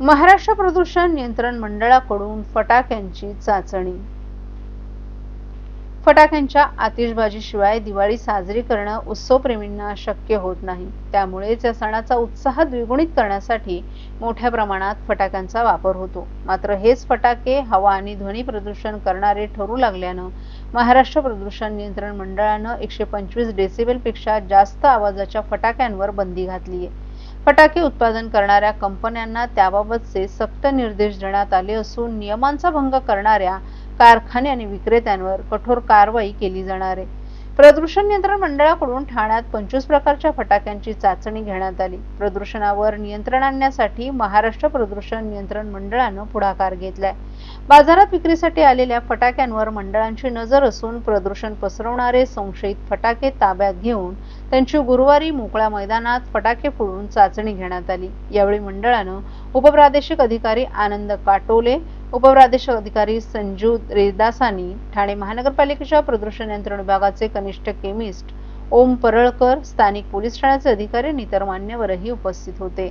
महाराष्ट्र प्रदूषण नियंत्रण मंडळाकडून फटाक्यांची चाचणी. फटाक्यांच्या आतिषबाजीशिवाय दिवाळी साजरी करणं उत्सवप्रेमींना शक्य होत नाही. त्यामुळेच या सणाचा उत्साह द्विगुणित करण्यासाठी मोठ्या प्रमाणात फटाक्यांचा वापर होतो. मात्र हेच फटाके हवा आणि ध्वनी प्रदूषण करणारे ठरू लागल्यानं महाराष्ट्र प्रदूषण नियंत्रण मंडळानं एकशे पंचवीस डेसिबलपेक्षा जास्त आवाजाच्या फटाक्यांवर बंदी घातली आहे फटाके उत्पादन करणाऱ्या कंपन्यांना त्याबाबतचे सक्त निर्देश देण्यात आले असून नियमांचा भंग करणाऱ्या कारखाने आणि विक्रेत्यांवर कठोर कारवाई केली जाणार आहे. प्रदूषण नियंत्रण मंडळाकडून ठाण्यात पंचवीस प्रकारच्या फटाक्यांची चाचणी घेण्यात आली. प्रदूषणावर नियंत्रण आणण्यासाठी महाराष्ट्र प्रदूषण नियंत्रण मंडळानं पुढाकार घेतलाय. बाजारात विक्रीसाठी आलेल्या फटाक्यांवर मंडळांची नजर असून प्रदूषण पसरवणारे संशयित फटाके ताब्यात घेऊन त्यांची गुरुवारी मोकळ्या मैदानात फटाके फोडून चाचणी घेण्यात आली. यावेळी मंडळानं उपप्रादेशिक अधिकारी आनंद काटोले उपप्रादेशिक अधिकारी संजू रेदासानी ठाणे महानगरपालिकेच्या प्रदूषण नियंत्रण विभागाचे कनिष्ठ केमिस्ट ओम परळकर स्थानिक पोलीस ठाण्याचे अधिकारी आणि इतर मान्यवरही उपस्थित होते.